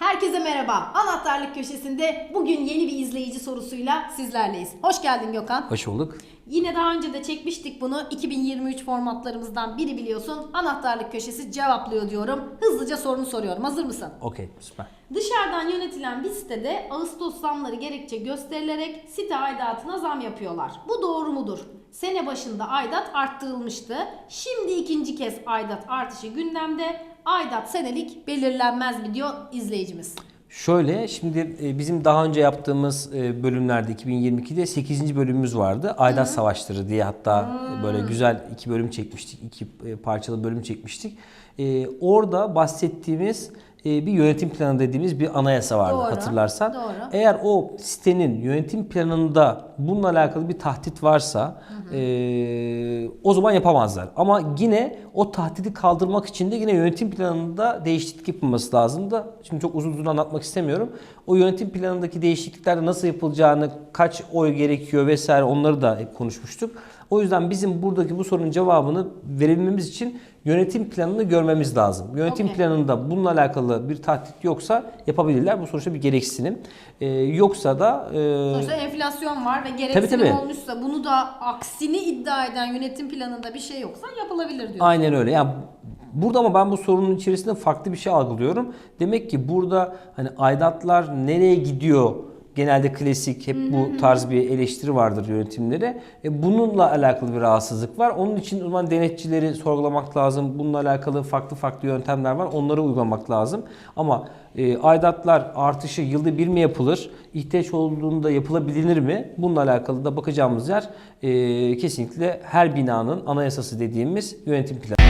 Herkese merhaba. Anahtarlık köşesinde bugün yeni bir izleyici sorusuyla sizlerleyiz. Hoş geldin Gökhan. Hoş bulduk. Yine daha önce de çekmiştik bunu. 2023 formatlarımızdan biri biliyorsun. Anahtarlık köşesi cevaplıyor diyorum. Hızlıca sorunu soruyorum. Hazır mısın? Okey süper. Dışarıdan yönetilen bir sitede Ağustos zamları gerekçe gösterilerek site aidatına zam yapıyorlar. Bu doğru mudur? Sene başında aidat arttırılmıştı. Şimdi ikinci kez aidat artışı gündemde. Aidat senelik belirlenmez mi diyor izleyicimiz. Şöyle şimdi e, bizim daha önce yaptığımız e, bölümlerde 2022'de 8. bölümümüz vardı. Aydat Savaşları diye hatta e, böyle güzel iki bölüm çekmiştik. iki parçalı bölüm çekmiştik. Orada bahsettiğimiz bir yönetim planı dediğimiz bir anayasa vardı Doğru, hatırlarsan. doğru. Eğer o sitenin yönetim planında bununla alakalı bir tahdit varsa e, o zaman yapamazlar. Ama yine o tahdidi kaldırmak için de yine yönetim planında değişiklik yapılması lazım da. Şimdi çok uzun uzun anlatmak istemiyorum. O yönetim planındaki değişikliklerde nasıl yapılacağını, kaç oy gerekiyor vesaire onları da hep konuşmuştuk. O yüzden bizim buradaki bu sorunun cevabını verebilmemiz için yönetim planını görmemiz lazım. Yönetim Okey. planında bununla alakalı bir tahdit yoksa yapabilirler. Bu sonuçta bir gereksinim. Ee, yoksa da e, Sonuçta enflasyon var ve gereksinim tabii. olmuşsa bunu da aksini iddia eden yönetim planında bir şey yoksa yapılabilir diyor. Aynen öyle. Yani burada ama ben bu sorunun içerisinde farklı bir şey algılıyorum. Demek ki burada hani aidatlar nereye gidiyor? Genelde klasik hep bu tarz bir eleştiri vardır yönetimlere. E bununla alakalı bir rahatsızlık var. Onun için o zaman denetçileri sorgulamak lazım. Bununla alakalı farklı farklı yöntemler var. Onları uygulamak lazım. Ama e, aidatlar artışı yılda bir mi yapılır? İhtiyaç olduğunda yapılabilir mi? Bununla alakalı da bakacağımız yer e, kesinlikle her binanın anayasası dediğimiz yönetim planı.